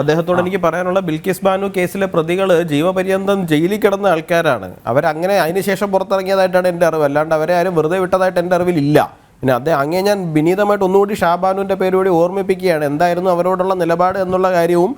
അദ്ദേഹത്തോട് എനിക്ക് പറയാനുള്ള ബിൽക്കിസ് ബാനു കേസിലെ പ്രതികൾ ജീവപര്യന്തം ജയിലിൽ കിടന്ന ആൾക്കാരാണ്. അവരങ്ങനെ അതിനുശേഷം പുറത്തിറങ്ങിയതായിട്ടാണ് എന്റെ അറിവ്. അല്ലാണ്ട് അവരെ ആരും വെറുതെ വിട്ടതായിട്ട് എന്റെ അറിവിലില്ല പിന്നെ അദ്ദേഹം അങ്ങേ ഞാൻ വിനീതമായിട്ട് ഒന്നുകൂടി ഷാബാനുവിന്റെ പേരുകൂടി ഓർമ്മിപ്പിക്കുകയാണ്. എന്തായിരുന്നു അവരോടുള്ള നിലപാട് എന്നുള്ള കാര്യവും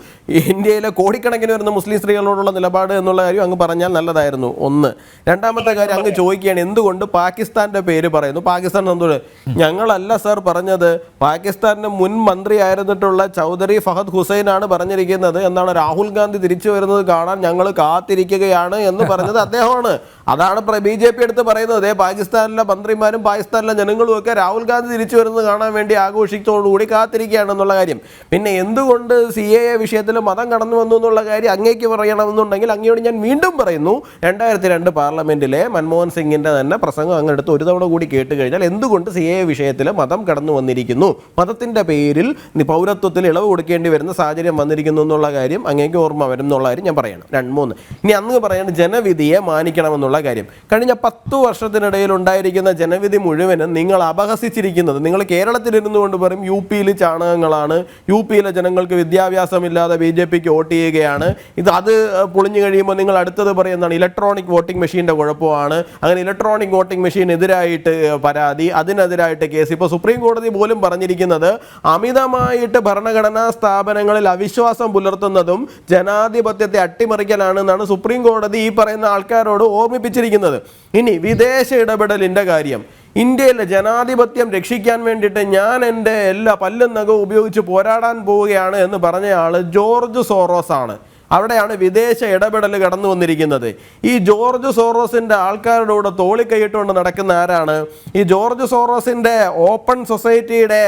ഇന്ത്യയിലെ കോടിക്കണക്കിന് വരുന്ന മുസ്ലിം സ്ത്രീകളോടുള്ള നിലപാട് എന്നുള്ള കാര്യം അങ്ങ് പറഞ്ഞാൽ നല്ലതായിരുന്നു. ഒന്ന്. രണ്ടാമത്തെ കാര്യം അങ്ങ് ചോദിക്കുകയാണ് എന്തുകൊണ്ട് പാകിസ്ഥാന്റെ പേര് പറയുന്നു? പാകിസ്ഥാൻ എന്തുകൊണ്ട്? ഞങ്ങളല്ല സർ പറഞ്ഞത് പാകിസ്ഥാന്റെ മുൻ മന്ത്രിയായിരുന്നിട്ടുള്ള ചൗധരി ഫഹദ് ഹുസൈനാണ് പറഞ്ഞിരിക്കുന്നത് എന്നാണ് രാഹുൽ ഗാന്ധി തിരിച്ചു വരുന്നത് കാണാൻ ഞങ്ങൾ കാത്തിരിക്കുകയാണ് എന്ന് പറഞ്ഞത് അദ്ദേഹമാണ്. അതാണ് ബി ജെ പി എടുത്ത് പറയുന്നത് പാകിസ്ഥാനിലെ മന്ത്രിമാരും പാകിസ്ഥാനിലെ ജനങ്ങളും ഒക്കെ രാഹുൽ ഗാന്ധി തിരിച്ചു വരുന്നത് കാണാൻ വേണ്ടി ആഘോഷിച്ചതോടുകൂടി കാത്തിരിക്കുകയാണെന്നുള്ള കാര്യം. പിന്നെ എന്തുകൊണ്ട് സി എ എ വിഷയത്തിൽ മതം കടന്നു വന്നു എന്നുള്ള കാര്യം അങ്ങേക്ക് പറയണമെന്നുണ്ടെങ്കിൽ അങ്ങയോട് ഞാൻ വീണ്ടും പറയുന്നു. രണ്ടായിരത്തി രണ്ട് പാർലമെന്റിലെ മൻമോഹൻ സിംഗിന്റെ തന്നെ പ്രസംഗം അങ്ങെടുത്ത് ഒരു തവണ കൂടി കേട്ട് കഴിഞ്ഞാൽ എന്തുകൊണ്ട് സി എ വിഷയത്തിൽ മതം കടന്നു വന്നിരിക്കുന്നു? മതത്തിന്റെ പേരിൽ പൗരത്വത്തിൽ ഇളവ് കൊടുക്കേണ്ടി വരുന്ന സാഹചര്യം വന്നിരിക്കുന്നു എന്നുള്ള കാര്യം അങ്ങേക്ക് ഓർമ്മ വരും എന്നുള്ള കാര്യം ഞാൻ പറയണം. രണ്ട് മൂന്ന്. ഇനി അന്ന് പറയുന്നത് ജനവിധിയെ മാനിക്കണമെന്നുള്ള കാര്യം. കഴിഞ്ഞ പത്തു വർഷത്തിനിടയിൽ ഉണ്ടായിരിക്കുന്ന ജനവിധി മുഴുവനും നിങ്ങൾ അപഹസിച്ചിരിക്കുന്നത് നിങ്ങൾ കേരളത്തിലിരുന്നു കൊണ്ട് പറയും യു പിയിൽ ചാണകങ്ങളാണ്. യു പിയിലെ ജനങ്ങൾക്ക് വിദ്യാഭ്യാസമില്ലാതെ ബി ജെ പിക്ക് വോട്ട് ചെയ്യുകയാണ്. ഇത് അത് പൊളിഞ്ഞു കഴിയുമ്പോൾ നിങ്ങൾ അടുത്തത് പറയുന്നതാണ് ഇലക്ട്രോണിക് വോട്ടിംഗ് മെഷീന്റെ കുഴപ്പമാണ്. അങ്ങനെ ഇലക്ട്രോണിക് വോട്ടിംഗ് മെഷീൻ എതിരായിട്ട് പരാതി. അതിനെതിരായിട്ട് കേസ്. ഇപ്പോൾ സുപ്രീം കോടതി പോലും പറഞ്ഞിരിക്കുന്നത് അമിതമായിട്ട് ഭരണഘടനാ സ്ഥാപനങ്ങളിൽ അവിശ്വാസം പുലർത്തുന്നതും ജനാധിപത്യത്തെ അട്ടിമറിക്കലാണ് എന്നാണ് സുപ്രീം കോടതി ഈ പറയുന്ന ആൾക്കാരോട് ഓർമ്മിപ്പിച്ചിരിക്കുന്നത്. ഇനി വിദേശ ഇടപെടലിന്റെ കാര്യം. ഇന്ത്യയിലെ ജനാധിപത്യം രക്ഷിക്കാൻ വേണ്ടിയിട്ട് ഞാൻ എന്റെ എല്ലാ പല്ലും നഖവും ഉപയോഗിച്ച് പോരാടാൻ പോവുകയാണ് എന്ന് പറഞ്ഞയാൾ ജോർജ് സോറോസ് ആണ് അവിടെയാണ് വിദേശ ഇടപെടൽ കടന്നു വന്നിരിക്കുന്നത്. ഈ ജോർജ് സോറോസിന്റെ ആൾക്കാരുടെ കൂടെ തോളിക്കൈയിട്ടുകൊണ്ട് നടക്കുന്ന ആരാണ്? ഈ ജോർജ് സോറോസിന്റെ ഓപ്പൺ സൊസൈറ്റിയുടെ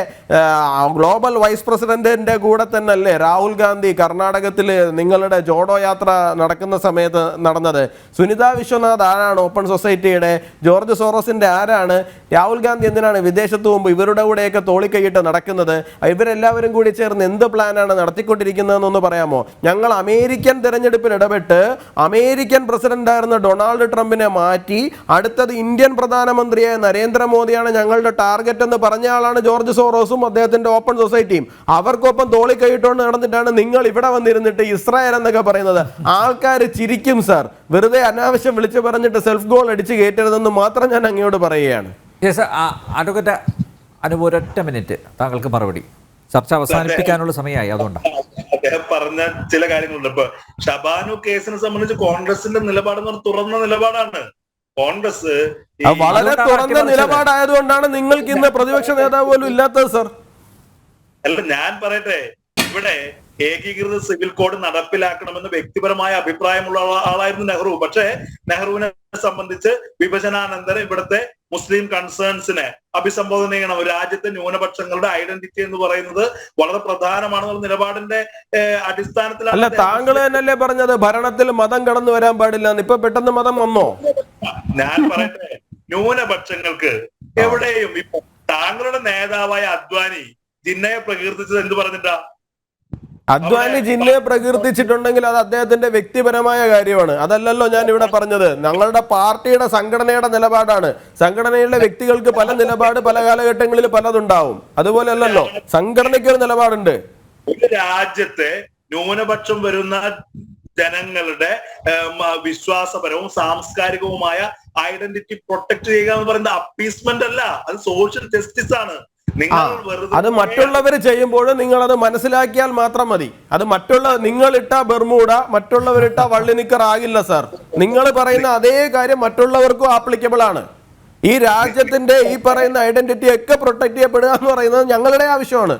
ഗ്ലോബൽ വൈസ് പ്രസിഡന്റിന്റെ കൂടെ തന്നെ അല്ലേ രാഹുൽ ഗാന്ധി കർണാടകത്തിൽ നിങ്ങളുടെ ജോഡോ യാത്ര നടക്കുന്ന സമയത്ത് നടന്നത്? സുനിത വിശ്വനാഥ് ആരാണ് ഓപ്പൺ സൊസൈറ്റിയുടെ? ജോർജ് സോറോസിന്റെ ആരാണ്? രാഹുൽ ഗാന്ധി എന്തിനാണ് വിദേശത്ത് പോകുമ്പോൾ ഇവരുടെ കൂടെയൊക്കെ തോളിക്കൈയിട്ട് നടക്കുന്നത്? ഇവരെല്ലാവരും കൂടി ചേർന്ന് എന്ത് പ്ലാനാണ് നടത്തിക്കൊണ്ടിരിക്കുന്നതെന്നൊന്ന് പറയാമോ? ഞങ്ങൾ അമേരിക്കൻ തെരഞ്ഞെടുപ്പിൽ ഇടപെട്ട് അമേരിക്കൻ പ്രസിഡന്റായിരുന്ന ഡൊണാൾഡ് ട്രംപിനെ മാറ്റി അടുത്തത് ഇന്ത്യൻ പ്രധാനമന്ത്രിയായ നരേന്ദ്രമോദിയാണ് ഞങ്ങളുടെ ടാർഗറ്റ് എന്ന് പറഞ്ഞ ആളാണ് ജോർജ് സോറോസും അദ്ദേഹത്തിന്റെ ഓപ്പൺ സൊസൈറ്റിയും. അവർക്കൊപ്പം തോളിക്കൈയിട്ടുകൊണ്ട് നടന്നിട്ടാണ് നിങ്ങൾ ഇവിടെ വന്നിരുന്നിട്ട് ഇസ്രായേൽ എന്നൊക്കെ പറയുന്നത്. ആൾക്കാർ ചിരിക്കും സാർ. വെറുതെ അനാവശ്യം വിളിച്ചു പറഞ്ഞിട്ട് സെൽഫ് ഗോൾ അടിച്ച് കയറ്റരുതെന്ന് മാത്രം ഞാൻ അങ്ങയോട് പറയുകയാണ്. അനുപൊരൊറ്റ അഡ്വക്കറ്റ് അനുപ ഒരൊറ്റ മിനിറ്റ്. താങ്കൾക്ക് മറുപടി. ചർച്ച അവസാനിപ്പിക്കാനുള്ള സമയമായി അതുകൊണ്ടാണ്. പറഞ്ഞ ചില കാര്യങ്ങളുണ്ട്. ഇപ്പൊ ഷബാനു കേസിനെ സംബന്ധിച്ച് കോൺഗ്രസിന്റെ നിലപാട് എന്ന് പറഞ്ഞാൽ തുറന്ന നിലപാടാണ്. കോൺഗ്രസ് വളരെ തുറന്ന. നിലപാടായതുകൊണ്ടാണ് നിങ്ങൾക്ക് ഇന്ന് പ്രതിപക്ഷ നേതാവ് പോലും ഇല്ലാത്തത് സർ. അല്ല ഞാൻ പറയട്ടെ. ഇവിടെ ഏകീകൃത സിവിൽ കോഡ് നടപ്പിലാക്കണമെന്ന് വ്യക്തിപരമായ അഭിപ്രായമുള്ള ആളായിരുന്നു നെഹ്റു. പക്ഷേ നെഹ്റുവിനെ സംബന്ധിച്ച് വിഭജനാനന്തരം ഇവിടുത്തെ മുസ്ലിം കൺസേൺസിനെ അഭിസംബോധന ചെയ്യണം. രാജ്യത്തെ ന്യൂനപക്ഷങ്ങളുടെ ഐഡന്റിറ്റി എന്ന് പറയുന്നത് വളരെ പ്രധാനമാണെന്നുള്ള നിലപാടിന്റെ അടിസ്ഥാനത്തിലാണ് അല്ല താങ്കൾ തന്നെയല്ലേ പറഞ്ഞത്? ഭരണത്തിൽ മതം കടന്നു വരാൻ പാടില്ല ഇപ്പൊ പെട്ടെന്ന് മതം വന്നോ? ഞാൻ പറയട്ടെ. ന്യൂനപക്ഷങ്ങൾക്ക് എവിടെയും ഇപ്പൊ താങ്കളുടെ നേതാവായ അദ്വാനി ജിന്നയെ പ്രകീർത്തിച്ചത് എന്ത് പറഞ്ഞിട്ടാ? അദ്വാനി ജില്ലയെ പ്രകീർത്തിച്ചിട്ടുണ്ടെങ്കിൽ അത് അദ്ദേഹത്തിന്റെ വ്യക്തിപരമായ കാര്യമാണ്. അതല്ലല്ലോ ഞാൻ ഇവിടെ പറഞ്ഞത്. ഞങ്ങളുടെ പാർട്ടിയുടെ സംഘടനയുടെ നിലപാടാണ്. സംഘടനയിലെ വ്യക്തികൾക്ക് പല നിലപാട് പല കാലഘട്ടങ്ങളിൽ പലതുണ്ടാവും. അതുപോലെ അല്ലല്ലോ സംഘടനയ്ക്ക് ഒരു നിലപാടുണ്ട്. ഒരു രാജ്യത്തെ ന്യൂനപക്ഷം വരുന്ന ജനങ്ങളുടെ വിശ്വാസപരവും സാംസ്കാരികവുമായ ഐഡന്റിറ്റി പ്രൊട്ടക്ട് ചെയ്യുക എന്ന് പറയുന്നത് അപ്പീസ്മെന്റ് അല്ല. അത് സോഷ്യൽ ജസ്റ്റിസ് ആണ്. അത് മറ്റുള്ളവർ ചെയ്യുമ്പോൾ നിങ്ങൾ അത് മനസ്സിലാക്കിയാൽ മാത്രം മതി. അത് മറ്റുള്ള നിങ്ങൾ നിങ്ങളിട്ട ബെർമൂഡ മറ്റുള്ളവരിട്ട വള്ളിനിക്കർ ആകില്ല സാർ. നിങ്ങൾ പറയുന്ന അതേ കാര്യം മറ്റുള്ളവർക്കും ആപ്ലിക്കബിൾ ആണ്. ഈ രാജ്യത്തിന്റെ ഈ പറയുന്ന ഐഡന്റിറ്റി ഒക്കെ പ്രൊട്ടക്ട് ചെയ്യപ്പെടുക എന്ന് പറയുന്നത് ഞങ്ങളുടെ ആവശ്യമാണ്.